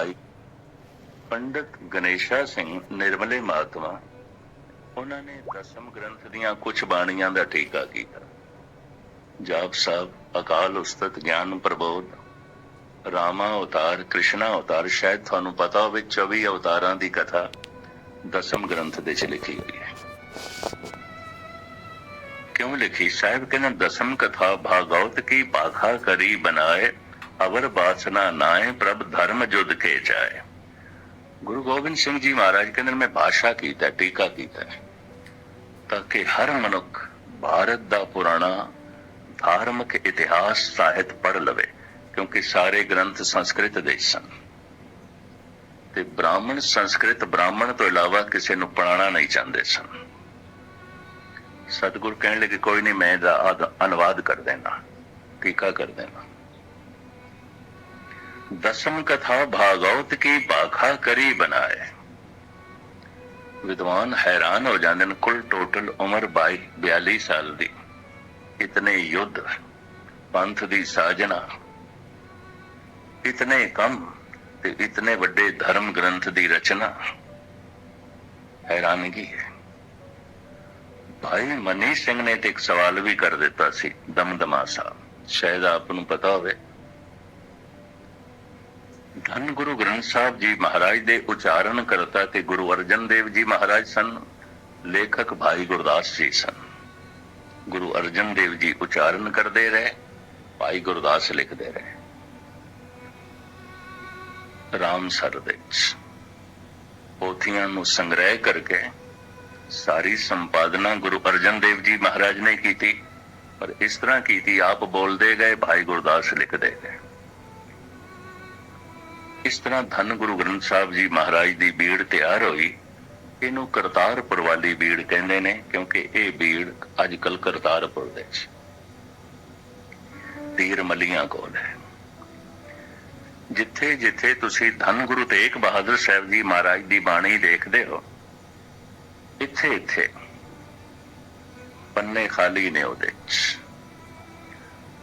ਭਾਈ ਪੰਡਤ ਗਣੇਸ਼ਾ ਸਿੰਘ ਨਿਰਮਲੇ ਮਹਾਤਮਾ, ਉਹਨਾਂ ਨੇ ਦਸਮ ਗ੍ਰੰਥ ਦੀਆਂ ਕੁਝ ਬਾਣੀਆਂ ਦਾ ਟੀਕਾ ਕੀਤਾ। ਜਾਪ ਸਾਹਿਬ, ਅਕਾਲ ਉਸਤਤ, ਗਿਆਨ ਪ੍ਰਬੋਧ, ਰਾਮਾ ਅਵਤਾਰ, ਕ੍ਰਿਸ਼ਨਾ ਅਵਤਾਰ, ਸ਼ਾਇਦ ਤੁਹਾਨੂੰ ਪਤਾ ਹੋਵੇ 24 ਅਵਤਾਰਾਂ ਦੀ ਕਥਾ ਦਸਮ ਗ੍ਰੰਥ ਦੇ ਚ ਲਿਖੀ ਹੋਈ ਹੈ। ਕਿਉਂ ਲਿਖੀ? ਸਾਹਿਬ ਕਹਿੰਦਾ, ਦਸਮ ਕਥਾ ਭਾਗਵਤ ਕੀ ਭਾਖਾ ਕਰੀ ਬਣਾਏ ਅਵਰ ਬਾਸਨਾ ਨਾਏ, ਪ੍ਰਭ ਧਰਮ ਜੁਦ ਕੇ ਜਾਏ। ਗੁਰੂ ਗੋਬਿੰਦ ਸਿੰਘ ਜੀ ਮਹਾਰਾਜ ਕਹਿੰਦੇ ਮੈਂ ਭਾਸ਼ਾ ਕੀਤਾ, ਟੀਕਾ ਕੀਤਾ ਤਾਂ ਕਿ ਹਰ ਮਨੁੱਖ ਭਾਰਤ ਦਾ ਪੁਰਾਣਾ ਧਾਰਮਿਕ ਇਤਿਹਾਸ ਸਾਹਿਤ ਪੜ੍ਹ ਲਵੇ, ਕਿਉਂਕਿ ਸਾਰੇ ਗ੍ਰੰਥ ਸੰਸਕ੍ਰਿਤ ਦੇ ਸਨ। ਤੇ ਬ੍ਰਾਹਮਣ ਸੰਸਕ੍ਰਿਤ, ਬ੍ਰਾਹਮਣ ਤੋਂ ਇਲਾਵਾ ਕਿਸੇ ਨੂੰ ਪੜਾਉਣਾ ਨਹੀਂ ਚਾਹੁੰਦੇ ਸਨ। ਸਤਿਗੁਰ ਕਹਿਣ ਲੱਗੇ, ਕੋਈ ਨਹੀਂ, ਮੈਂ ਦਾ ਅਦ- ਅਨੁਵਾਦ ਕਰ ਦੇਣਾ, ਟੀਕਾ ਕਰ ਦੇਣਾ। ਦਸਮ ਕਥਾ ਭਾਗਵਤ ਕੀ ਬਾਖਾ ਕਰੀ ਬਣਾਏ। ਵਿਦਵਾਨ ਹੈਰਾਨ ਹੋ ਜਾਂਦੇ ਨੇ, ਕੁੱਲ ਟੋਟਲ ਉਮਰ 22 42 ਸਾਲ ਦੀ। ਇਤਨੇ ਯੁੱਧ, ਪੰਥ ਦੀ ਸਾਜਣਾ ਇਤਨੇ ਕੰਮ ਤੇ ਇਤਨੇ ਵੱਡੇ ਧਰਮ ਗ੍ਰੰਥ ਦੀ ਰਚਨਾ। ਹੈਰਾਨਗੀ ਹੈ। ਭਾਈ ਮਨੀ ਸਿੰਘ ਨੇ ਤੇ ਇੱਕ ਸਵਾਲ ਵੀ ਕਰ ਦਿੱਤਾ ਸੀ ਦਮਦਮਾ ਸਾਹਿਬ। ਸ਼ਾਇਦ ਆਪ ਨੂੰ ਪਤਾ ਹੋਵੇ। ਧੰਨ ਗੁਰੂ ਗ੍ਰੰਥ ਸਾਹਿਬ ਜੀ ਮਹਾਰਾਜ ਦੇ ਉਚਾਰਨ ਕਰਤਾ ਤੇ ਗੁਰੂ ਅਰਜਨ ਦੇਵ ਜੀ ਮਹਾਰਾਜ ਸਨ, ਲੇਖਕ ਭਾਈ ਗੁਰਦਾਸ ਜੀ ਸਨ। ਗੁਰੂ ਅਰਜਨ ਦੇਵ ਜੀ ਉਚਾਰਨ ਕਰਦੇ ਰਹੇ, ਭਾਈ ਗੁਰਦਾਸ ਲਿਖਦੇ ਰਹੇ। ਰਾਮ ਸਰ ਵਿੱਚ ਪੋਥੀਆਂ ਨੂੰ ਸੰਗ੍ਰਹਿ ਕਰਕੇ ਸਾਰੀ ਸੰਪਾਦਨਾ ਗੁਰੂ ਅਰਜਨ ਦੇਵ ਜੀ ਮਹਾਰਾਜ ਨੇ ਕੀਤੀ, ਪਰ ਇਸ ਤਰ੍ਹਾਂ ਕੀਤੀ ਆਪ ਬੋਲਦੇ ਗਏ, ਭਾਈ ਗੁਰਦਾਸ ਲਿਖਦੇ ਗਏ। ਇਸ ਤਰ੍ਹਾਂ ਧੰਨ ਗੁਰੂ ਗ੍ਰੰਥ ਸਾਹਿਬ ਜੀ ਮਹਾਰਾਜ ਦੀ ਬੀੜ ਤਿਆਰ ਹੋਈ। ਇਹਨੂੰ ਕਰਤਾਰਪੁਰ ਵਾਲੀ ਬੀੜ ਕਹਿੰਦੇ ਨੇ, ਕਿਉਂਕਿ ਇਹ ਬੀੜ ਅੱਜ ਕੱਲ ਕਰਤਾਰਪੁਰ ਦੇ ਵਿੱਚ। ਤੀਰ ਮਲੀਆਂ ਕੋਲ ਹੈ। ਜਿੱਥੇ ਜਿੱਥੇ ਤੁਸੀਂ ਧੰਨ ਗੁਰੂ ਤੇਗ ਬਹਾਦਰ ਸਾਹਿਬ ਜੀ ਮਹਾਰਾਜ ਦੀ ਬਾਣੀ ਦੇਖਦੇ ਹੋ, ਇੱਥੇ ਇੱਥੇ ਪੰਨੇ ਖਾਲੀ ਨੇ ਉਹਦੇ ਚ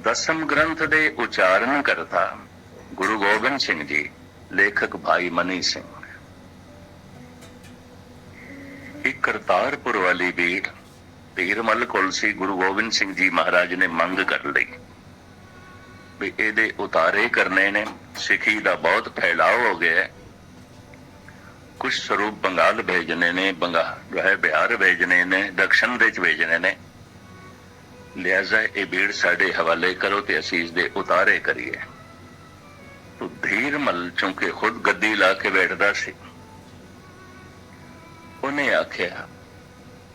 ਦਸਮ ਗ੍ਰੰਥ ਦੇ ਉਚਾਰਨ ਕਰਤਾ ਗੁਰੂ ਗੋਬਿੰਦ ਸਿੰਘ ਜੀ, ਲੇਖਕ ਭਾਈ ਮਨੀ ਸਿੰਘ। ਇੱਕ ਕਰਤਾਰਪੁਰ ਵਾਲੀ ਬੀੜ ਪੀਰਮਲ ਕੋਲ ਸੀ ਗੁਰੂ ਗੋਬਿੰਦ ਸਿੰਘ ਜੀ ਮਹਾਰਾਜ ਨੇ ਮੰਗ ਕਰ ਲਈ ਵੀ ਇਹਦੇ ਉਤਾਰੇ ਕਰਨੇ ਨੇ, ਸਿੱਖੀ ਦਾ ਬਹੁਤ ਫੈਲਾਅ ਹੋ ਗਿਆ ਹੈ। ਕੁਝ ਸਰੂਪ ਬੰਗਾਲ ਭੇਜਣੇ ਨੇ ਬੰਗਾਲ ਰਹਿ ਬਿਹਾਰ ਭੇਜਣੇ ਨੇ, ਦਕਸ਼ਨ ਦੇ ਚ ਭੇਜਣੇ ਨੇ। ਲਿਆਜ਼ਾ, ਇਹ ਬੀੜ ਸਾਡੇ ਹਵਾਲੇ ਕਰੋ ਤੇ ਅਸੀਂ ਇਸ ਦੇ ਉਤਾਰੇ ਕਰੀਏ। ਤੋ ਧੀਰ ਮਲ ਚੁੰਕੇ ਖੁਦ ਗੱਦੀ ਲਾ ਕੇ ਬੈਠਦਾ ਸੀ। ਉਹਨੇ ਆਖਿਆ,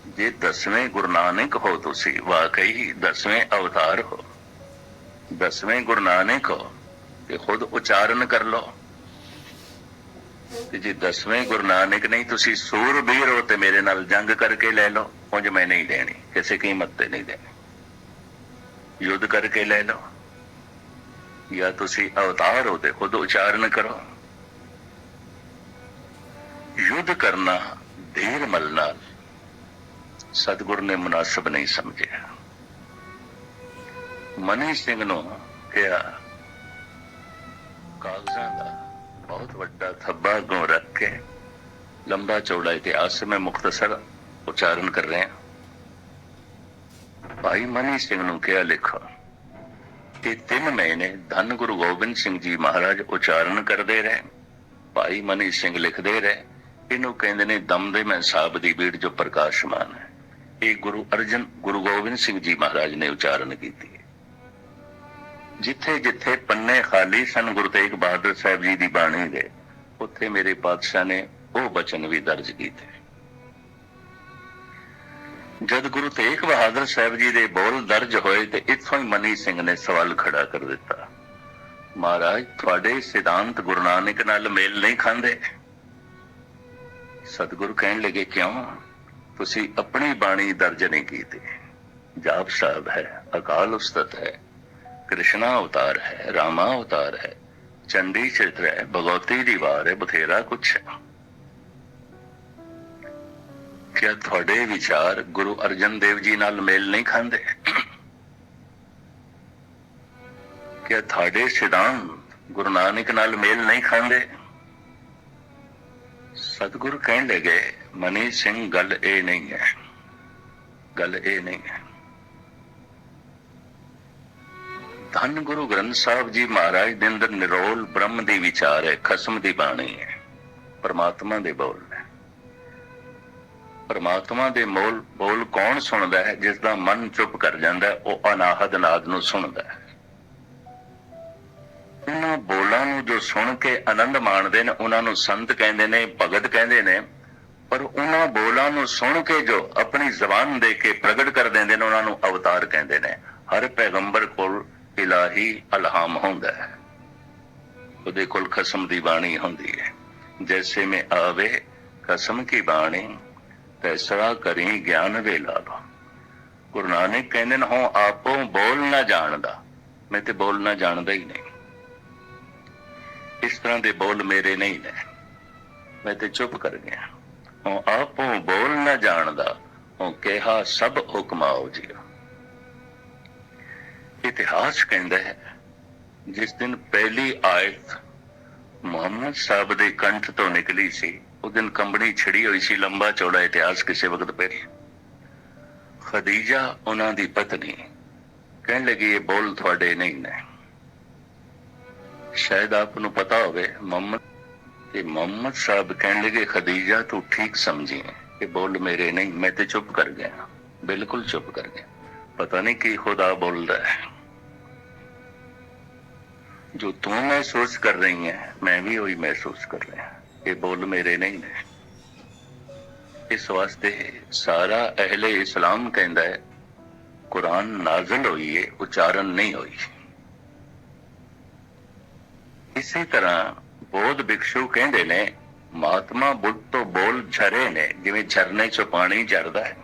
ਜੇ ਦਸਵੇਂ ਗੁਰੂ ਨਾਨਕ ਹੋ ਤੁਸੀਂ, ਵਾਕਈ ਦਸਵੇਂ ਅਵਤਾਰ ਹੋ। ਦਸਵੇਂ ਗੁਰੂ ਨਾਨਕ ਹੋ ਤੇ ਖੁਦ ਉਚਾਰਨ ਕਰ ਲਓ। ਤੇ ਜੇ ਦਸਵੇਂ ਗੁਰੂ ਨਾਨਕ ਨਹੀਂ, ਤੁਸੀਂ ਸੂਰਬੀਰ ਹੋ ਤੇ ਮੇਰੇ ਨਾਲ ਜੰਗ ਕਰਕੇ ਲੈ ਲਓ। ਉਂਝ ਮੈਂ ਨਹੀਂ ਦੇਣੀ, ਕਿਸੇ ਕੀਮਤ ਤੇ ਨਹੀਂ ਦੇਣੀ। ਯੁੱਧ ਕਰਕੇ ਲੈ ਲਓ। ਜਾਂ ਤੁਸੀਂ ਅਵਤਾਰ ਹੋ ਤੇ ਖੁਦ ਉਚਾਰਨ ਕਰੋ। ਯੁੱਧ ਕਰਨਾ ਧੀਰ ਮਲ ਨਾਲ ਸਤਿਗੁਰ ਨੇ ਮੁਨਾਸਬ ਨਹੀਂ ਸਮਝਿਆ। ਮਨੀ ਸਿੰਘ ਨੂੰ ਕਿਹਾ, ਕਾਗਜ਼ਾਂ ਦਾ ਬਹੁਤ ਵੱਡਾ ਥੱਬਾ ਗੋ ਰੱਖ ਕੇ ਲੰਬਾ ਚੌੜਾ ਇਤਿਹਾਸ ਮੈਂ ਮੁਖਤਸਰ ਉਚਾਰਨ ਕਰ ਰਹੇ। ਹਾਂ ਭਾਈ ਮਨੀ ਸਿੰਘ ਨੂੰ ਕਿਹਾ, ਲਿਖੋ, ਕਿ ਤਿੰਨ ਮਹੀਨੇ ਧੰਨ ਗੁਰੂ ਗੋਬਿੰਦ ਸਿੰਘ ਜੀ ਮਹਾਰਾਜ ਉਚਾਰਨ ਕਰਦੇ ਰਹੇ। ਭਾਈ ਮਨੀ ਸਿੰਘ ਲਿਖਦੇ ਰਹੇ, ਇਹਨੂੰ ਕਹਿੰਦੇ ਨੇ ਦਮਦਮੇ ਸਾਹਿਬ ਦੀ ਬੀੜ ਜੋ ਪ੍ਰਕਾਸ਼ਮਾਨ ਹੈ। ਇਹ ਗੁਰੂ ਅਰਜਨ, ਗੁਰੂ ਗੋਬਿੰਦ ਸਿੰਘ ਜੀ ਮਹਾਰਾਜ ਨੇ ਉਚਾਰਨ ਕੀਤੀ ਜਿੱਥੇ ਜਿੱਥੇ ਪੰਨੇ ਖਾਲੀ ਸਨ, ਗੁਰੂ ਤੇਗ ਬਹਾਦਰ ਸਾਹਿਬ ਜੀ ਦੀ ਬਾਣੀ ਦੇ, ਉੱਥੇ ਮੇਰੇ ਪਾਤਸ਼ਾਹ ਨੇ ਉਹ ਬਚਨ ਵੀ ਦਰਜ ਕੀਤੇ। ਜਦ ਗੁਰੂ ਤੇਗ ਬਹਾਦਰ ਸਾਹਿਬ ਜੀ ਦੇ ਬੋਲ ਦਰਜ ਹੋਏ ਤੇ ਇੱਥੋਂ ਹੀ ਮਨੀ ਸਿੰਘ ਨੇ ਸਵਾਲ ਖੜਾ ਕਰ ਦਿੱਤਾ। ਮਹਾਰਾਜ, ਤੁਹਾਡੇ ਸਿਧਾਂਤ ਗੁਰੂ ਨਾਨਕ ਨਾਲ ਮੇਲ ਨਹੀਂ ਖਾਂਦੇ। ਸਤਿਗੁਰੂ ਕਹਿਣ ਲੱਗੇ, ਕਿਉਂ? ਤੁਸੀਂ ਆਪਣੀ ਬਾਣੀ ਦਰਜ ਨਹੀਂ ਕੀਤੀ। ਜਾਪ ਸਾਹਿਬ ਹੈ, ਅਕਾਲ ਉਸਤਤ ਹੈ, ਕ੍ਰਿਸ਼ਨਾ ਅਵਤਾਰ ਹੈ, ਰਾਮਾ ਅਵਤਾਰ ਹੈ, ਚੰਡੀ ਚਿਤਰ ਹੈ, ਭਗਵਤੀ ਦੀ ਵਾਰ ਹੈ, ਬਥੇਰਾ ਕੁਛ ਹੈ। ਕਿ ਤੁਹਾਡੇ ਵਿਚਾਰ ਗੁਰੂ ਅਰਜਨ ਦੇਵ ਜੀ ਨਾਲ ਮੇਲ ਨਹੀਂ ਖਾਂਦੇ। ਕਿ ਤੁਹਾਡੇ ਸਿਧਾਂਤ ਗੁਰੂ ਨਾਨਕ ਨਾਲ ਮੇਲ ਨਹੀਂ ਖਾਂਦੇ। ਸਤਿਗੁਰ ਕਹਿਣ ਲੱਗੇ ਮਨੀ ਸਿੰਘ, ਗੱਲ ਇਹ ਨਹੀਂ ਹੈ। ਗੱਲ ਇਹ ਨਹੀਂ ਹੈ। ਧੰਨ ਗੁਰੂ ਗ੍ਰੰਥ ਸਾਹਿਬ ਜੀ ਮਹਾਰਾਜ ਦੇ ਅੰਦਰ ਨਿਰੋਲ ਬ੍ਰਹਮ ਦੀ ਵਿਚਾਰ ਹੈ, ਖਸਮ ਦੀ ਬਾਣੀ ਹੈ, ਪਰਮਾਤਮਾ ਦੇ ਬੋਲ। ਪਰਮਾਤਮਾ ਦੇ ਮੋਲ ਬੋਲ ਕੌਣ ਸੁਣਦਾ ਹੈ? ਜਿਸ ਦਾ ਮਨ ਚੁੱਪ ਕਰ ਜਾਂਦਾ ਉਹ ਅਨਾਹਦ ਨਾਦ ਨੂੰ ਸੁਣਦਾ ਹੈ। ਉਹਨਾਂ ਬੋਲਾਂ ਨੂੰ ਜੋ ਸੁਣ ਕੇ ਆਨੰਦ ਮਾਣਦੇ ਨੇ, ਉਹਨਾਂ ਨੂੰ ਸੰਤ ਕਹਿੰਦੇ ਨੇ, ਭਗਤ ਕਹਿੰਦੇ ਨੇ, ਪਰ ਉਹਨਾਂ ਬੋਲਾਂ ਨੂੰ ਸੁਣ ਕੇ ਜੋ ਆਪਣੀ ਜ਼ਬਾਨ ਦੇ ਕੇ ਪ੍ਰਗਟ ਕਰ ਦਿੰਦੇ ਨੇ, ਉਹਨਾਂ ਨੂੰ ਅਵਤਾਰ ਕਹਿੰਦੇ ਨੇ। ਹਰ ਪੈਗੰਬਰ ਕੋਲ ਇਲਾਹੀ ਅਲਹਾਮ ਹੁੰਦਾ ਹੈ। ਉਹਦੇ ਕੋਲ ਖਸਮ ਦੀ ਬਾਣੀ ਹੁੰਦੀ ਹੈ। ਜੈਸੇ ਮੈਂ ਆਵੇ ਕਸਮ ਕੀ ਬਾਣੀ? ਤੈਸਰਾ ਕਰੀ ਗਿਆਨ ਵੇਲਾ ਲੋ ਗੁਰੂ ਨਾਨਕ ਕਹਿੰਦੇ ਨੇ ਹੋ ਆਪੋ ਬੋਲ ਨਾ ਜਾਣਦਾ। ਮੈਂ ਤੇ ਬੋਲ ਨਾ ਜਾਣਦਾ ਹੀ ਨਹੀਂ। ਇਸ ਤਰ੍ਹਾਂ ਦੇ ਬੋਲ ਮੇਰੇ ਨਹੀਂ ਨੇ। ਮੈਂ ਤੇ ਚੁੱਪ ਕਰ ਗਿਆ। ਉਹ ਆਪੋ ਬੋਲ ਨਾ ਜਾਣਦਾ। ਉਹ ਕਿਹਾ, ਸਭ ਹੁਕਮਾਓ ਜੀ ਇਤਿਹਾਸ ਕਹਿੰਦਾ ਹੈ, ਜਿਸ ਦਿਨ ਪਹਿਲੀ ਆਇਤ ਮੁਹੰਮਦ ਸਾਹਿਬ ਦੇ ਕੰਠ ਤੋਂ ਨਿਕਲੀ ਸੀ ਉਹ ਦਿਨ ਕੰਬਣੀ ਛਿੜੀ ਹੋਈ ਸੀ, ਲੰਬਾ ਚੌੜਾ ਇਤਿਹਾਸ ਕਿਸੇ ਵਕਤ ਪਹਿਲੇ ਖਦੀਜਾ ਉਹਨਾਂ ਦੀ ਪਤਨੀ। ਕਹਿਣ ਲੱਗੀ, ਇਹ ਬੋਲ ਤੁਹਾਡੇ ਨਹੀਂ ਨੇ। ਸ਼ਾਇਦ ਆਪ ਨੂੰ ਪਤਾ ਹੋਵੇ, ਮੁਹੰਮਦ ਤੇ ਮੁਹੰਮਦ ਸਾਹਿਬ ਕਹਿਣ ਲੱਗੇ, ਖਦੀਜਾ, ਤੂੰ ਠੀਕ ਸਮਝੀ ਇਹ ਬੋਲ ਮੇਰੇ ਨਹੀਂ, ਮੈਂ ਤੇ ਚੁੱਪ ਕਰ ਗਿਆ। ਬਿਲਕੁਲ ਚੁੱਪ ਕਰ ਗਿਆ। ਪਤਾ ਨਹੀਂ ਕੀ ਖੁਦਾ ਬੋਲਦਾ ਹੈ। ਜੋ ਤੂੰ ਮਹਿਸੂਸ ਕਰ ਰਹੀ ਹੈ, ਮੈਂ ਵੀ ਉਹੀ ਮਹਿਸੂਸ ਕਰ ਰਿਹਾ ਇਹ ਬੋਲ ਮੇਰੇ ਨਹੀਂ ਨੇ। ਇਸ ਵਾਸਤੇ ਸਾਰਾ ਅਹਲੇ ਇਸਲਾਮ ਕਹਿੰਦਾ ਹੈ, ਕੁਰਾਨ ਨਾਜ਼ਲ ਹੋਈ ਹੈ ਉਚਾਰਨ ਨਹੀਂ ਹੋਈ। ਇਸੇ ਤਰ੍ਹਾਂ ਬੋਧ ਭਿਕਸ਼ੂ ਕਹਿੰਦੇ ਨੇ, ਮਹਾਤਮਾ ਬੁੱਧ ਤੋਂ ਬੋਲ ਝਰੇ ਨੇ, ਜਿਵੇਂ ਝਰਨੇ ਚੋਂ ਪਾਣੀ ਝਰਦਾ ਹੈ।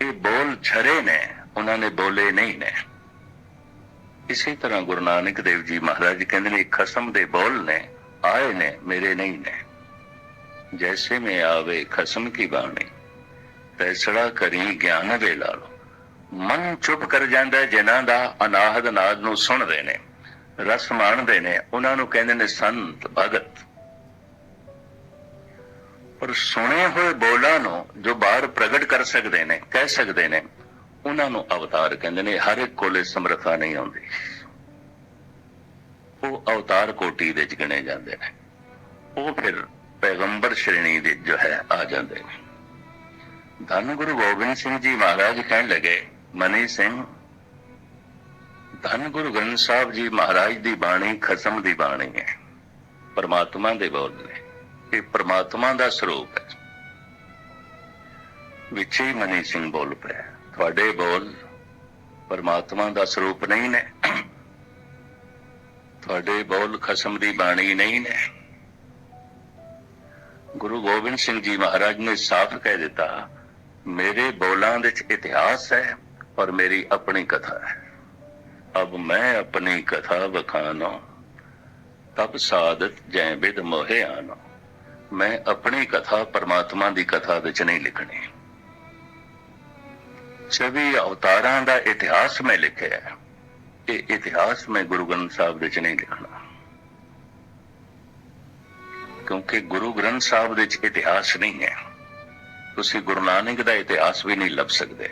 ਇਹ ਬੋਲ ਝਰੇ ਨੇ, ਉਹਨਾਂ ਨੇ ਬੋਲੇ ਨਹੀਂ ਨੇ। ਇਸੇ ਤਰ੍ਹਾਂ ਗੁਰੂ ਨਾਨਕ ਦੇਵ ਜੀ ਮਹਾਰਾਜ ਕਹਿੰਦੇ ਨੇ, ਖਸਮ ਦੇ ਬੋਲ ਨੇ ਆਏ ਨੇ, ਮੇਰੇ ਨਹੀਂ ਨੇ। ਜੈਸੇ ਮੈਂ ਆਵੇ ਖਸਮ ਕੀ ਬਾਣੀ, ਫੈਸਲਾ ਕਰੀ ਗਿਆਨ ਵੇਲਾ ਲੋ ਮਨ ਚੁੱਪ ਕਰ ਜਾਂਦਾ ਜਿਨ੍ਹਾਂ ਦਾ ਅਨਾਹਦ ਨਾਦ ਨੂੰ ਸੁਣਦੇ ਨੇ, ਰਸ ਮਾਣਦੇ ਨੇ, ਉਹਨਾਂ ਨੂੰ ਕਹਿੰਦੇ ਨੇ, ਸੰਤ, ਭਗਤ। ਪਰ ਸੁਣੇ ਹੋਏ ਬੋਲਾਂ ਨੂੰ ਜੋ ਬਾਹਰ ਪ੍ਰਗਟ ਕਰ ਸਕਦੇ ਨੇ, ਕਹਿ ਸਕਦੇ ਨੇ, ਉਹਨਾਂ ਨੂੰ ਅਵਤਾਰ ਕਹਿੰਦੇ ਨੇ, ਹਰ ਇੱਕ ਕੋਲੇ ਸਮਰੱਥਾ ਨਹੀਂ ਆਉਂਦੀ। ਉਹ ਅਵਤਾਰ ਕੋਟੀ ਵਿੱਚ ਗਿਣੇ ਜਾਂਦੇ ਨੇ। ਉਹ ਫਿਰ ਪੈਗੰਬਰ ਸ਼੍ਰੇਣੀ ਦੇ ਜੋ ਹੈ, ਆ ਜਾਂਦੇ ਨੇ। ਧੰਨ ਗੁਰੂ ਗੋਬਿੰਦ ਸਿੰਘ ਜੀ ਮਹਾਰਾਜ ਕਹਿਣ ਲੱਗੇ, ਮਨੀ ਸਿੰਘ, ਧੰਨ ਗੁਰੂ ਗ੍ਰੰਥ ਸਾਹਿਬ ਜੀ ਮਹਾਰਾਜ ਦੀ ਬਾਣੀ ਖਸਮ ਦੀ ਬਾਣੀ ਹੈ। ਪਰਮਾਤਮਾ ਦੇ ਬੋਲ ਨੇ। ਇਹ ਪਰਮਾਤਮਾ ਦਾ ਸਰੂਪ ਹੈ। ਵਿੱਚ ਹੀ ਮਨੀ ਸਿੰਘ ਬੋਲ ਪਿਆ। ਤੁਹਾਡੇ ਬੋਲ ਪਰਮਾਤਮਾ ਦਾ ਸਰੂਪ ਨਹੀਂ ਨੇ। ਤੁਹਾਡੇ ਬੋਲ ਖਸਮ ਦੀ ਬਾਣੀ ਨਹੀਂ ਨੇ। ਗੁਰੂ ਗੋਬਿੰਦ ਸਿੰਘ ਜੀ ਮਹਾਰਾਜ ਨੇ ਸਾਫ਼ ਕਹਿ ਦਿੱਤਾ, ਮੇਰੇ ਬੋਲਾਂ ਵਿੱਚ ਇਤਿਹਾਸ ਹੈ ਔਰ ਮੇਰੀ ਆਪਣੀ ਕਥਾ ਹੈ। ਅਬ ਮੈਂ ਆਪਣੀ ਕਥਾ ਬਖਾਨੋ ਤਬ ਸਾਦਤ ਜੈ ਬਿਦ ਮੋਹਿ ਆਨੋ। ਮੈਂ ਆਪਣੀ ਕਥਾ ਪਰਮਾਤਮਾ ਦੀ ਕਥਾ ਵਿੱਚ ਨਹੀਂ ਲਿਖਣੀ। ਛਵੀ ਅਵਤਾਰਾਂ ਦਾ ਇਤਿਹਾਸ ਮੈਂ ਲਿਖਿਆ ਹੈ। ਇਹ ਇਤਿਹਾਸ ਮੈਂ ਗੁਰੂ ਗ੍ਰੰਥ ਸਾਹਿਬ ਵਿੱਚ ਨਹੀਂ ਲਿਖਣਾ। ਕਿਉਂਕਿ ਗੁਰੂ ਗ੍ਰੰਥ ਸਾਹਿਬ ਵਿੱਚ ਇਤਿਹਾਸ ਨਹੀਂ ਹੈ। ਤੁਸੀਂ ਗੁਰੂ ਨਾਨਕ ਦਾ ਇਤਿਹਾਸ ਵੀ ਨਹੀਂ ਲੱਭ ਸਕਦੇ।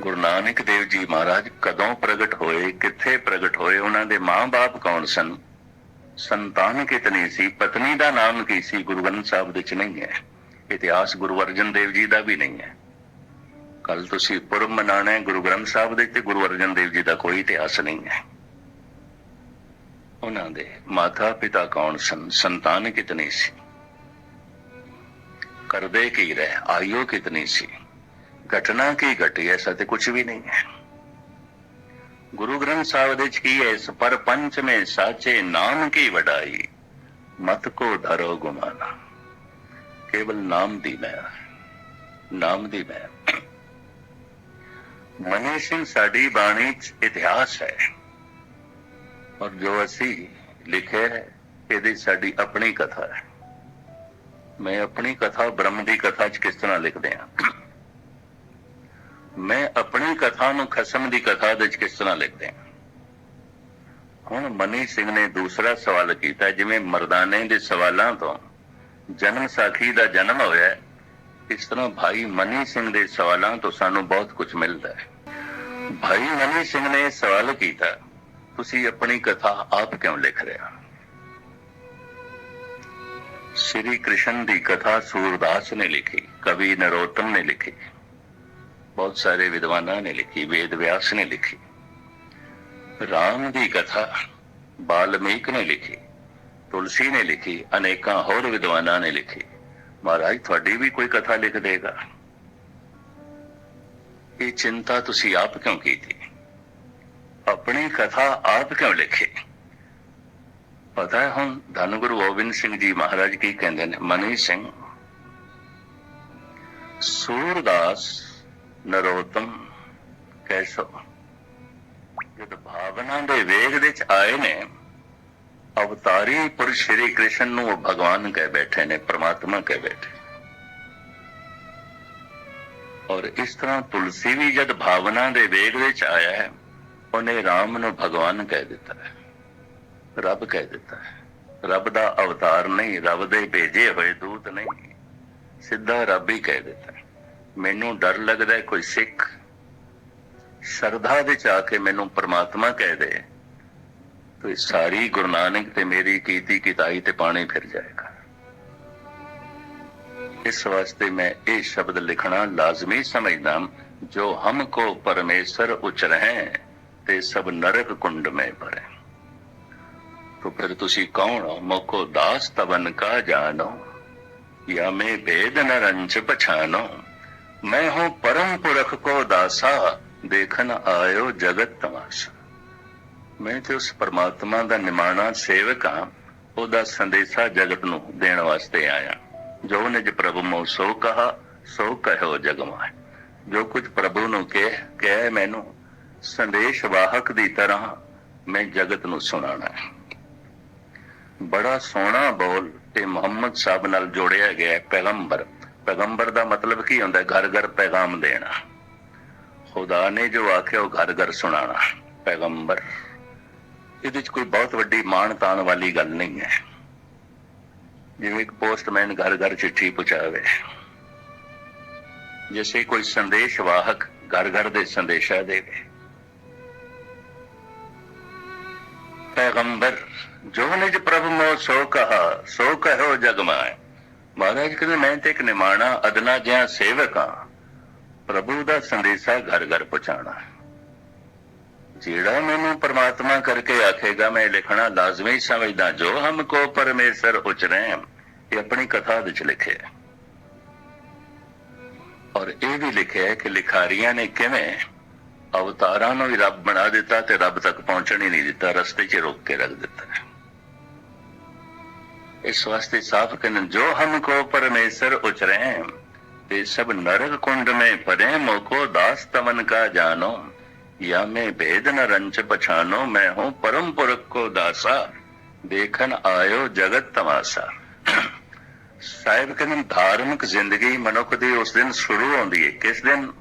ਗੁਰੂ ਨਾਨਕ ਦੇਵ ਜੀ ਮਹਾਰਾਜ ਕਦੋਂ ਪ੍ਰਗਟ ਹੋਏ, ਕਿੱਥੇ ਪ੍ਰਗਟ ਹੋਏ, ਉਹਨਾਂ ਦੇ ਮਾਂ-ਬਾਪ ਕੌਣ ਸਨ? ਸੰਤਾਨ ਕਿਤਨੀ ਸੀ, ਪਤਨੀ ਦਾ ਨਾਮ ਕੀ ਸੀ? ਗੁਰੂ ਗ੍ਰੰਥ ਸਾਹਿਬ ਵਿੱਚ ਨਹੀਂ ਹੈ। ਇਤਿਹਾਸ ਗੁਰੂ ਅਰਜਨ ਦੇਵ ਜੀ ਦਾ ਵੀ ਨਹੀਂ ਹੈ। ਕੱਲ ਤੁਸੀਂ ਪੁਰਬ ਮਨਾਣਾ ਹੈ, ਗੁਰੂ ਗ੍ਰੰਥ ਸਾਹਿਬ ਦੇ ਤੇ ਗੁਰੂ ਅਰਜਨ ਦੇਵ ਜੀ ਦਾ ਕੋਈ ਇਤਿਹਾਸ ਨਹੀਂ ਹੈ। ਉਹਨਾਂ ਦੇ ਮਾਤਾ ਪਿਤਾ ਕੌਣ ਸਨ? ਸੰਤਾਨ ਕਿਤਨੀ ਸੀ? ਕਰਦੇ ਕੀ ਰਹੇ? ਆਯੂ ਕਿਤਨੀ ਸੀ? ਘਟਨਾ ਕੀ ਘਟੀ? ਐਸਾ ਤੇ ਕੁਝ ਵੀ ਨਹੀਂ ਹੈ। ਗੁਰੂ ਗ੍ਰੰਥ ਸਾਹਿਬ ਦੇ ਵਿੱਚ ਕੀ ਹੈ? ਇਸ ਪਰ ਪੰਚ ਮੇ ਸਾਚੇ ਨਾਮ ਕੀ ਵਡਾਈ? ਮਤ ਕੋ ਧਰੋ ਗੁਮਾਨਾ। ਕੇਵਲ ਨਾਮ ਦੀ ਮੈਂ ਨਾਮ ਦੀ ਮੈਂ ਮਨੀ ਸਿੰਘ ਸਾਡੀ ਬਾਣੀ ਚ ਇਤਿਹਾਸ ਹੈ। ਔਰ ਜੋ ਅਸੀਂ ਲਿਖਿਆ ਹੈ, ਇਹਦੀ ਸਾਡੀ ਆਪਣੀ ਕਥਾ ਹੈ। ਮੈਂ ਆਪਣੀ ਕਥਾ ਬ੍ਰਹਮ ਦੀ ਕਥਾ ਚ ਕਿਸ ਤਰ੍ਹਾਂ ਲਿਖਦੇ ਹਾਂ? ਮੈਂ ਆਪਣੀ ਕਥਾ ਨੂੰ ਖਸਮ ਦੀ ਕਥਾ ਦੇ ਚ ਕਿਸ ਤਰ੍ਹਾਂ ਲਿਖਦੇ ਹਾਂ? ਹੁਣ ਮਨੀ ਸਿੰਘ ਨੇ ਦੂਸਰਾ ਸਵਾਲ ਕੀਤਾ, ਜਿਵੇਂ ਮਰਦਾਨੇ ਦੇ ਸਵਾਲਾਂ ਤੋਂ ਜਨਮ ਸਾਖੀ ਦਾ ਜਨਮ ਹੋਇਆ, ਇਸ ਤਰ੍ਹਾਂ ਭਾਈ ਮਨੀ ਸਿੰਘ ਦੇ ਸਵਾਲਾਂ ਤੋਂ ਸਾਨੂੰ ਬਹੁਤ ਕੁਝ ਮਿਲਦਾ ਹੈ। ਭਾਈ ਮਨੀ ਸਿੰਘ ਨੇ ਸਵਾਲ ਕੀਤਾ, ਤੁਸੀਂ ਆਪਣੀ ਕਥਾ ਆਪ ਕਿਉਂ ਲਿਖ ਰਹੇ ਹੋ? ਸ਼੍ਰੀ ਕ੍ਰਿਸ਼ਨ ਦੀ ਕਥਾ ਸੂਰਦਾਸ ਨੇ ਲਿਖੀ, ਕਵੀ ਨਰੋਤਮ ਨੇ ਲਿਖੀ, ਬਹੁਤ ਸਾਰੇ ਵਿਦਵਾਨਾਂ ਨੇ ਲਿਖੀ, ਵੇਦ ਵਿਆਸ ਨੇ ਲਿਖੀ। ਰਾਮ ਦੀ ਕਥਾ ਬਾਲਮੀਕ ਨੇ ਲਿਖੀ, ਤੁਲਸੀ ਨੇ ਲਿਖੀ, ਅਨੇਕਾਂ ਹੋਰ ਵਿਦਵਾਨਾਂ ਨੇ ਲਿਖੀ। ਮਹਾਰਾਜ, ਤੁਹਾਡੀ ਵੀ ਕੋਈ ਕਥਾ ਲਿਖ ਦੇਗਾ? ਇਹ ਚਿੰਤਾ ਤੁਸੀਂ ਆਪ ਕਿਉਂ ਕੀਤੀ? ਆਪਣੀ ਕਥਾ ਆਪ ਕਿਉਂ ਲਿਖੀ? ਪਤਾ ਹੈ ਹੁਣ ਧੰਨ ਗੁਰੂ ਗੋਬਿੰਦ ਸਿੰਘ ਜੀ ਮਹਾਰਾਜ ਕੀ ਕਹਿੰਦੇ ਨੇ? ਮਨੀ ਸਿੰਘ, ਸੂਰਦਾਸ ਨਰੋਤਮ ਕੈਸੋ, ਜਦ ਭਾਵਨਾ ਦੇ ਵੇਗ ਵਿੱਚ ਆਏ ਨੇ, ਅਵਤਾਰੀ ਪੁਰਸ਼ ਸ਼੍ਰੀ ਕ੍ਰਿਸ਼ਨ ਨੂੰ ਉਹ ਭਗਵਾਨ ਕਹਿ ਬੈਠੇ ਨੇ, ਪ੍ਰਮਾਤਮਾ ਕਹਿ ਬੈਠੇ ਔਰ ਇਸ ਤਰ੍ਹਾਂ ਤੁਲਸੀ ਵੀ ਜਦ ਭਾਵਨਾ ਦੇ ਵੇਗ ਵਿੱਚ ਆਇਆ ਹੈ, ਉਹਨੇ ਰਾਮ ਨੂੰ ਭਗਵਾਨ ਕਹਿ ਦਿੱਤਾ ਹੈ। ਰੱਬ ਕਹਿ ਦਿੱਤਾ ਹੈ। ਰੱਬ ਦਾ ਅਵਤਾਰ ਨਹੀਂ, ਰੱਬ ਦੇ ਭੇਜੇ ਹੋਏ ਦੂਤ ਨਹੀਂ, ਸਿੱਧਾ ਰੱਬ ਹੀ ਕਹਿ ਦਿੱਤਾ ਮੈਨੂੰ ਡਰ ਲੱਗਦਾ ਹੈ ਕੋਈ ਸਿੱਖ ਸ਼ਰਧਾ ਵਿੱਚ ਆ ਕੇ ਮੈਨੂੰ ਪ੍ਰਮਾਤਮਾ ਕਹਿ ਦੇ, ਤੇ ਸਾਰੀ ਗੁਰੂ ਨਾਨਕ ਤੇ ਮੇਰੀ ਕੀਤੀ ਕਿਤਾਈ ਤੇ ਪਾਣੀ ਫਿਰ ਜਾਏਗਾ। ਇਸ ਵਾਸਤੇ ਮੈਂ ਇਹ ਸ਼ਬਦ ਲਿਖਣਾ ਲਾਜ਼ਮੀ ਸਮਝਦਾ ਜੋ ਹਮ ਕੋ ਪਰਮੇਸ਼ਰ ਉਚਰਹਿ ਤੇ ਸਭ ਨਰਕ ਕੁੰਡ ਮੈਂ ਭਰੈ। ਤੋ ਫਿਰ ਤੁਸੀਂ ਕੌਣ ਹੋ? ਮੋਕੋ ਦਾਸ ਤਵਨ ਕਾ ਜਾਣੋ, ਯਾ ਮੈਂ ਭੇਦ ਨਰੰਚ ਪਛਾਨੋ ਮੈਂ ਹੂੰ ਪਰਮ ਪੁਰਖ ਕੋ ਦਾਸਾ ਦੇਖਣ ਆਇਓ ਜਗਤ ਤਮਾਸ਼ਾ। ਮੈਂ ਤੇ ਉਸ ਪਰਮਾਤਮਾ ਦਾ ਨਿਮਾਣਾ ਸੇਵਕ ਹਾਂ, ਉਹਦਾ ਸੰਦੇਸ਼ਾ ਜਗਤ ਨੂੰ ਦੇਣ ਵਾਸਤੇ ਆਇਆ। ਜੋ ਨਿਜ ਪ੍ਰਭੂ ਮੋ ਸੋ ਕਹਾ, ਸੋ ਕਹਿਓ ਜਗਮਾ ਜੋ ਕੁਝ ਪ੍ਰਭੂ ਨੂੰ ਕਹਿ ਕਹਿ ਮੈਨੂੰ, ਸੰਦੇਸ਼ ਵਾਹਕ ਦੀ ਤਰ੍ਹਾਂ ਮੈਂ ਜਗਤ ਨੂੰ ਸੁਣਾਣਾ ਹੈ। ਬੜਾ ਸੋਹਣਾ ਬੋਲ ਤੇ ਮੁਹੰਮਦ ਸਾਹਿਬ ਨਾਲ ਜੋੜਿਆ ਗਿਆ ਪੈਗੰਬਰ। ਪੈਗੰਬਰ ਦਾ ਮਤਲਬ ਕੀ ਹੁੰਦਾ ਘਰ ਘਰ ਪੈਗਾਮ ਦੇਣਾ। ਖੁਦਾ ਨੇ ਜੋ ਆਖਿਆ, ਉਹ ਘਰ ਘਰ ਸੁਣਾਣਾ ਪੈਗੰਬਰ, ਇਹਦੇ 'ਚ ਕੋਈ ਬਹੁਤ ਵੱਡੀ ਮਾਣ ਤਾਣ ਵਾਲੀ ਗੱਲ ਨਹੀਂ ਹੈ। ਜਿਵੇਂ ਇੱਕ ਪੋਸਟਮੈਨ ਘਰ ਘਰ ਚਿੱਠੀ ਪਹੁੰਚਾਵੇ। ਜਿਵੇਂ ਕੋਈ ਸੰਦੇਸ਼ ਵਾਹਕ ਘਰ ਘਰ ਦੇ ਸੰਦੇਸ਼ਾ ਦੇਵੇ। ਪੈਗੰਬਰ, ਜੋ ਨਿਜ ਪ੍ਰਭ ਮੋ ਸੋ ਕਹਾ, ਸੋ ਕਹੋ ਜਗ ਮਾਇ। ਮਹਾਰਾਜ ਕਹਿੰਦੇ, ਮੈਂ ਤੇ ਇੱਕ ਨਿਮਾਣਾ ਅਦਨਾ ਜਿਹਾ ਸੇਵਕ ਹਾਂ। ਪ੍ਰਭੂ ਦਾ ਸੰਦੇਸ਼ਾ ਘਰ ਘਰ ਪਹੁੰਚਾਣਾ ਜਿਹੜਾ ਮੈਨੂੰ ਪਰਮਾਤਮਾ ਕਰਕੇ ਆਖੇਗਾ, ਮੈਂ ਲਿਖਣਾ ਲਾਜ਼ਮੀ ਸਮਝਦਾ ਜੋ ਹਮ ਕੋ ਪਰਮੇਸ਼ਰ ਉਚਰੇ ਇਹ ਆਪਣੀ ਕਥਾ ਵਿੱਚ ਲਿਖਿਆ ਹੈ ਔਰ ਇਹ ਵੀ ਲਿਖਿਆ ਹੈ ਕਿ ਲਿਖਾਰੀਆਂ ਨੇ ਕਿਵੇਂ ਅਵਤਾਰਾਂ ਨੂੰ ਵੀ ਰੱਬ ਬਣਾ ਦਿੱਤਾ ਤੇ ਰੱਬ ਤੱਕ ਪਹੁੰਚਣ ਹੀ ਨਹੀਂ ਦਿੱਤਾ ਰਸਤੇ 'ਚ ਰੋਕ ਕੇ ਰੱਖ ਦਿੱਤਾ ਹੈ ਇਸ ਵਾਸਤੇ ਸਾਫ਼ ਕਹਿੰਦੇ ਜੋ ਹਮਕੋ ਪਰਮੇਸ਼ਰ ਉਚਰੇ ਤੇ ਸਭ ਨਰਕ ਕੁੰਡ में परे मोको दास तमन का जानो या मैं भेद न रंच पछानो मैं हूं परम पुरख को दासा देखन आयो जगत तमाशा ਸਾਹਿਬ ਕਹਿੰਦੇ ਧਾਰਮਿਕ ਜ਼ਿੰਦਗੀ ਮਨੁੱਖ ਦੀ ਉਸ ਦਿਨ ਸ਼ੁਰੂ ਹੁੰਦੀ ਹੈ ਕਿਸ ਦਿਨ?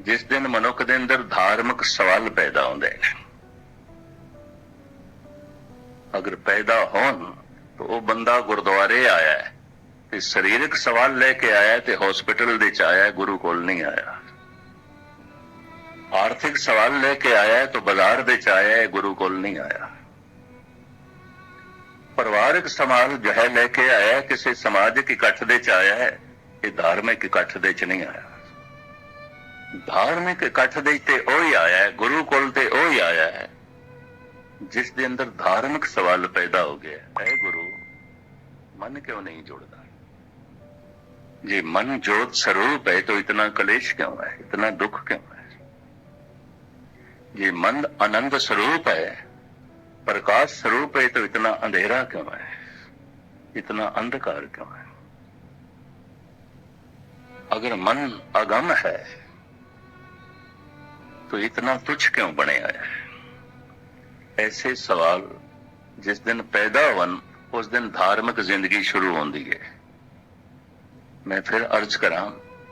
ਜਿਸ ਦਿਨ ਮਨੁੱਖ ਦੇ ਅੰਦਰ ਧਾਰਮਿਕ ਸਵਾਲ ਪੈਦਾ ਹੁੰਦੇ ਨੇ। ਅਗਰ ਪੈਦਾ ਹੋਣ, ਤਾਂ ਉਹ ਬੰਦਾ ਗੁਰਦੁਆਰੇ ਆਇਆ ਹੈ ਤੇ ਸਰੀਰਕ ਸਵਾਲ ਲੈ ਕੇ ਆਇਆ ਤੇ ਹਸਪੀਟਲ ਦੇ ਚ ਆਇਆ ਗੁਰੂ ਕੋਲ ਨਹੀਂ ਆਇਆ। ਆਰਥਿਕ ਸਵਾਲ ਲੈ ਕੇ ਆਇਆ ਹੈ, ਤਾਂ ਬਾਜ਼ਾਰ ਦੇ ਚ ਆਇਆ ਹੈ, ਗੁਰੂ ਕੋਲ ਨਹੀਂ ਆਇਆ। ਪਰਿਵਾਰਕ ਸਮਾਜ ਹੈ ਲੈ ਕੇ ਆਇਆ ਕਿਸੇ ਸਮਾਜਿਕ ਇਕੱਠ ਦੇ ਚ ਆਇਆ ਹੈ, ਇਹ ਧਾਰਮਿਕ ਇਕੱਠ ਦੇ ਚ ਨਹੀਂ ਆਇਆ। ਧਾਰਮਿਕ ਇਕੱਠ ਦੇ ਤੇ ਉਹ ਹੀ ਆਇਆ ਹੈ ਗੁਰੂਕੁਲ ਤੇ ਉਹ ਹੀ ਆਇਆ ਹੈ, ਜਿਸ ਦੇ ਅੰਦਰ ਧਾਰਮਿਕ ਸਵਾਲ ਪੈਦਾ ਹੋ ਗਿਆ ਹੈ ਗੁਰੂ, ਮਨ ਕਿਉਂ ਨਹੀਂ ਜੁੜਦਾ? ਜੇ ਮਨ ਜੋਤ ਸਰੂਪ ਹੈ, ਤਾਂ ਇਤਨਾ ਕਲੇਸ਼ ਕਿਉਂ ਹੈ? ਇਤਨਾ ਦੁੱਖ ਕਿਉਂ ਹੈ? ਜੇ ਮਨ ਆਨੰਦ ਸਰੂਪ ਹੈ प्रकाश स्वरूप है तो इतना अंधेरा क्यों है इतना अंधकार क्यों है अगर मन अगम है तो इतना तुच्छ क्यों बने आया है ऐसे सवाल जिस दिन पैदा होवन उस दिन धार्मिक जिंदगी शुरू होती है मैं फिर अर्ज करा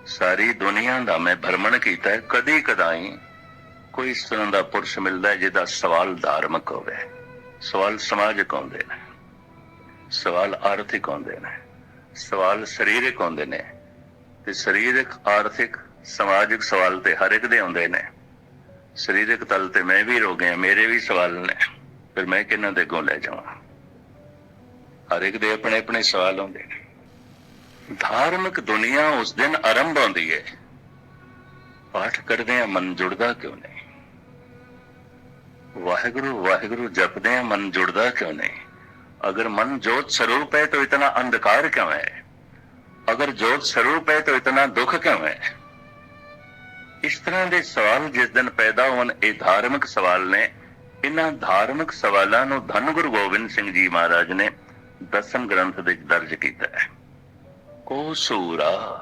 ਸਾਰੀ ਦੁਨੀਆ ਦਾ ਮੈਂ ਭਰਮਣ ਕੀਤਾ ਹੈ ਕਦੀ ਕਦਾਈ ਕੋਈ ਇਸ ਤਰ੍ਹਾਂ ਦਾ ਪੁਰਸ਼ ਮਿਲਦਾ ਹੈ ਜਿਹਦਾ ਸਵਾਲ ਧਾਰਮਿਕ ਹੋਵੇ ਸਵਾਲ ਸਮਾਜਿਕ ਆਉਂਦੇ ਨੇ, ਸਵਾਲ ਆਰਥਿਕ ਆਉਂਦੇ ਨੇ, ਸਵਾਲ ਸਰੀਰਕ ਆਉਂਦੇ ਨੇ ਤੇ ਸਰੀਰਕ, ਆਰਥਿਕ, ਸਮਾਜਿਕ ਸਵਾਲ ਤੇ ਹਰ ਇੱਕ ਦੇ ਆਉਂਦੇ ਨੇ। ਸਰੀਰਕ ਤਲ ਤੇ ਮੈਂ ਵੀ ਰੋ ਗਿਆ ਮੇਰੇ ਵੀ ਸਵਾਲ ਨੇ, ਫਿਰ ਮੈਂ ਕਿਹਨਾਂ ਦੇ ਅੱਗੋਂ ਲੈ ਜਾਵਾਂ? ਹਰ ਇੱਕ ਦੇ ਆਪਣੇ ਆਪਣੇ ਸਵਾਲ ਹੁੰਦੇ ਨੇ। ਧਾਰਮਿਕ ਦੁਨੀਆ ਉਸ ਦਿਨ ਆਰੰਭ ਹੁੰਦੀ ਹੈ। ਪਾਠ ਕਰਦੇ ਆ ਮਨ ਜੁੜਦਾ ਕਿਉਂ ਨਹੀਂ? ਵਾਹਿਗੁਰੂ ਵਾਹਿਗੁਰੂ ਜਪਦੇ ਆ, ਮਨ ਜੁੜਦਾ ਕਿਉਂ ਨਹੀਂ? ਅਗਰ ਮਨ ਜੋਤ ਸਰੂਪ ਹੈ ਤਾਂ ਇਤਨਾ ਅੰਧਕਾਰ ਕਿਉਂ ਹੈ? ਅਗਰ ਜੋਤ ਸਰੂਪ ਹੈ ਤਾਂ ਇਤਨਾ ਦੁੱਖ ਕਿਉਂ ਹੈ? ਇਸ ਤਰ੍ਹਾਂ ਦੇ ਸਵਾਲ ਜਿਸ ਦਿਨ ਪੈਦਾ ਹੋਣ, ਇਹ ਧਾਰਮਿਕ ਸਵਾਲ ਨੇ। ਇਹਨਾਂ ਧਾਰਮਿਕ ਸਵਾਲਾਂ ਨੂੰ ਧੰਨ ਗੁਰੂ ਗੋਬਿੰਦ ਸਿੰਘ ਜੀ ਮਹਾਰਾਜ ਨੇ ਦਸਮ ਗ੍ਰੰਥ ਵਿੱਚ ਦਰਜ ਕੀਤਾ ਹੈ। ਕੋ ਸੂਰਾ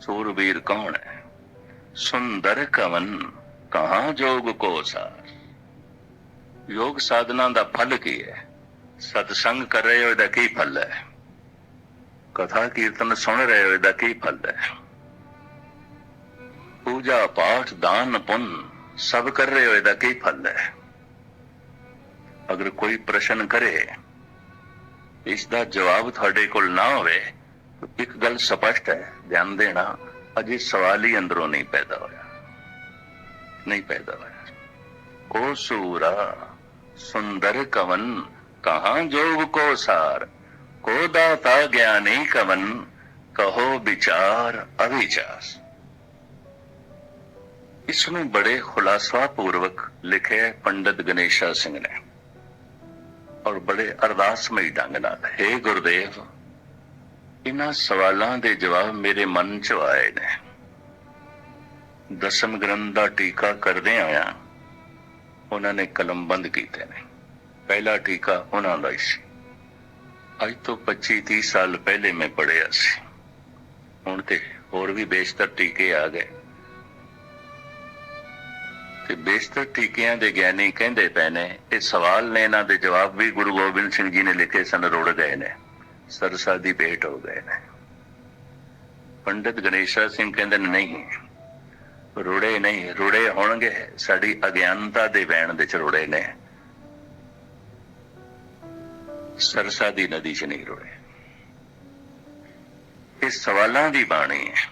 ਸੂਰਵੀਰ ਕੌਣ ਹੈ? ਸੁੰਦਰ ਕਵਨ, ਕਹਾ ਜੋਗ ਕੋ ਯੋਗ ਸਾਧਨਾ ਦਾ ਫਲ ਕੀ ਹੈ? ਸਤਸੰਗ ਕਰ ਰਹੇ ਹੋ, ਇਹਦਾ ਕੀ ਫਲ ਹੈ? ਕਥਾ ਕੀਰਤਨ ਸੁਣ ਰਹੇ ਹੋ, ਇਹਦਾ ਕੀ ਫਲ ਹੈ? ਪੂਜਾ, ਪਾਠ, ਦਾਨ, ਪੁੰਨ ਸਭ ਕਰ ਰਹੇ ਹੋ, ਇਹਦਾ ਕੀ ਫਲ ਹੈ? ਅਗਰ ਕੋਈ ਪ੍ਰਸ਼ਨ ਕਰੇ, ਇਸ ਦਾ ਜਵਾਬ ਤੁਹਾਡੇ ਕੋਲ ਨਾ ਹੋਵੇ ਇੱਕ ਗੱਲ ਸਪਸ਼ਟ ਹੈ, ਧਿਆਨ ਦੇਣਾ, ਅਜੇ ਸਵਾਲ ਹੀ ਅੰਦਰੋਂ ਨਹੀਂ ਪੈਦਾ ਹੋਇਆ। ਨਹੀਂ ਪੈਦਾ ਹੋਇਆ। ਉਹ ਸੂਰਾ ਸੁੰਦਰ ਕਵਨ, ਕਹਾਂ ਜੋਗ ਕੋ ਸਾਰ? ਕੋ ਦਾਤਾ ਗਿਆਨੀ ਕਵਨ, ਕਹੋ ਵਿਚਾਰ ਅਵਿਚਾਰ। ਇਸ ਨੂੰ ਬੜੇ ਖੁਲਾਸਾ ਪੂਰਵਕ ਲਿਖਿਆ ਪੰਡਿਤ ਗਣੇਸ਼ਾ ਸਿੰਘ ਨੇ। ਔਰ ਬੜੇ ਅਰਦਾਸਮਈ ਢੰਗ ਨਾਲ, ਹੈ ਗੁਰਦੇਵ ਇਹਨਾਂ ਸਵਾਲਾਂ ਦੇ ਜਵਾਬ ਮੇਰੇ ਮਨ ਚ ਆਏ ਨੇ। ਦਸਮ ਗ੍ਰੰਥ ਦਾ ਟੀਕਾ ਕਰਦੇ ਆਇਆ ਉਹਨਾਂ ਨੇ ਕਲਮਬੰਦ ਕੀਤੇ ਨੇ। ਪਹਿਲਾ ਟੀਕਾ ਉਹਨਾਂ ਦਾ ਹੀ ਸੀ। ਅੱਜ ਤੋਂ 25 30 ਸਾਲ ਪਹਿਲੇ ਮੈਂ ਪੜਿਆ ਸੀ। ਹੁਣ ਤੇ ਹੋਰ ਵੀ ਬੇਸ਼ਤਰ ਟੀਕੇ ਆ ਗਏ। ਤੇ ਬੇਸ਼ਤਰ ਟੀਕਿਆਂ ਦੇ ਗਿਆਨੀ ਕਹਿੰਦੇ ਪਏ ਨੇ, ਇਹ ਸਵਾਲ ਨੇ, ਇਹਨਾਂ ਦੇ ਜਵਾਬ ਵੀ ਗੁਰੂ ਗੋਬਿੰਦ ਸਿੰਘ ਜੀ ਨੇ ਲਿਖੇ ਸਨ, ਰੁੜ ਗਏ ਨੇ। ਸਰਸਾ ਦੀ ਭੇਟ ਹੋ ਗਏ ਨੇ। ਪੰਡਿਤ ਗਣੇਸ਼ਾ ਸਿੰਘ ਕਹਿੰਦੇ ਨੇ, ਨਹੀਂ ਰੁੜੇ ਨਹੀਂ ਰੁੜੇ ਹੋਣਗੇ। ਸਾਡੀ ਅਗਿਆਨਤਾ ਦੇ ਵੈਣ ਦੇ ਚ ਰੁੜੇ ਨੇ। ਸਰਸਾ ਦੀ ਨਦੀ ਚ ਨਹੀਂ ਰੁੜੇ। ਇਹ ਸਵਾਲਾਂ ਦੀ ਬਾਣੀ ਹੈ।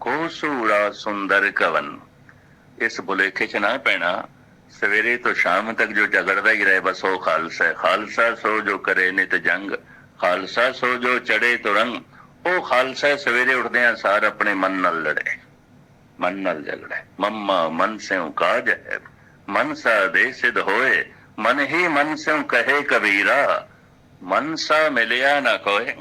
ਕੋ ਸੁੰਦਰ ਕਵਨ। ਇਸ ਬੁਲੇਖੇ ਚ ਨਾ ਪੈਣਾ। ਸਵੇਰੇ ਤੋਂ ਸ਼ਾਮ ਤੱਕ ਜੋ ਝਗੜਦਾ ਹੀ ਰਹੇ ਬਸ ਉਹ ਖਾਲਸਾ ਹੈ। ਖਾਲਸਾ ਸੋ ਜੋ ਕਰੇ ਨਿਤ ਜੰਗ। ਖਾਲਸਾ ਸੋ ਜੋ ਚੜੇ ਤੁਰੰਗ। ਉਹ ਖਾਲਸਾ ਹੈ, ਸਵੇਰੇ ਉੱਠਦਿਆਂ ਸਾਰ ਆਪਣੇ ਮਨ ਨਾਲ ਲੜੇ। ਮਨ ਨਾਲ ਝਗੜੇ ਮੰਮਾ ਮਨ ਸਿਉ ਕਾਜ ਹੈ ਮਨ ਸਾ ਦੇ ਸਿਧ ਹੋਏ ਮਨ ਹੀ ਮਨ ਸਿਉ ਕਹੇ ਕਬੀਰਾ ਮਨ ਸਾ ਮਿਲਿਆ ਨਾ ਕੋਏ